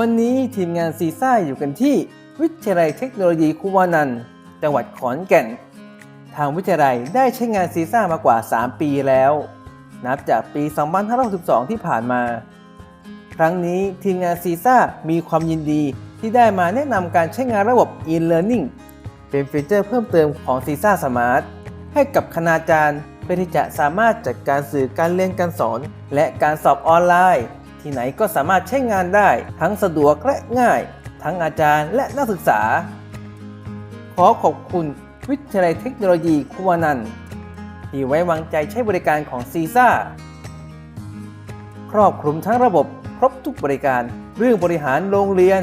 วันนี้ทีมงานซีซ่าอยู่กันที่วิทยาลัยเทคโนโลยีคุวานันท์จังหวัดขอนแก่น ทางวิทยาลัยได้ใช้งานซีซ่ามากว่า 3 ปีแล้ว นับจากปี 2562 ที่ผ่านมา ครั้งนี้ทีมงานซีซ่ามีความยินดีที่ได้มาแนะนำการใช้งานระบบ e-learning เป็นฟีเจอร์เพิ่มเติมของซีซ่าสมาร์ทให้กับคณาจารย์เพื่อที่จะสามารถจัดการสื่อการเรียนการสอน และการสอบออนไลน์ ที่ไหนก็สามารถใช้งานได้ ทั้งสะดวกและง่าย ทั้งอาจารย์และนักศึกษา ขอขอบคุณวิทยาลัยเทคโนโลยีคุวานันท์ที่ไว้วางใจใช้บริการของซีซ่าครอบคลุมทั้งระบบครบทุกบริการเรื่องบริหารโรงเรียน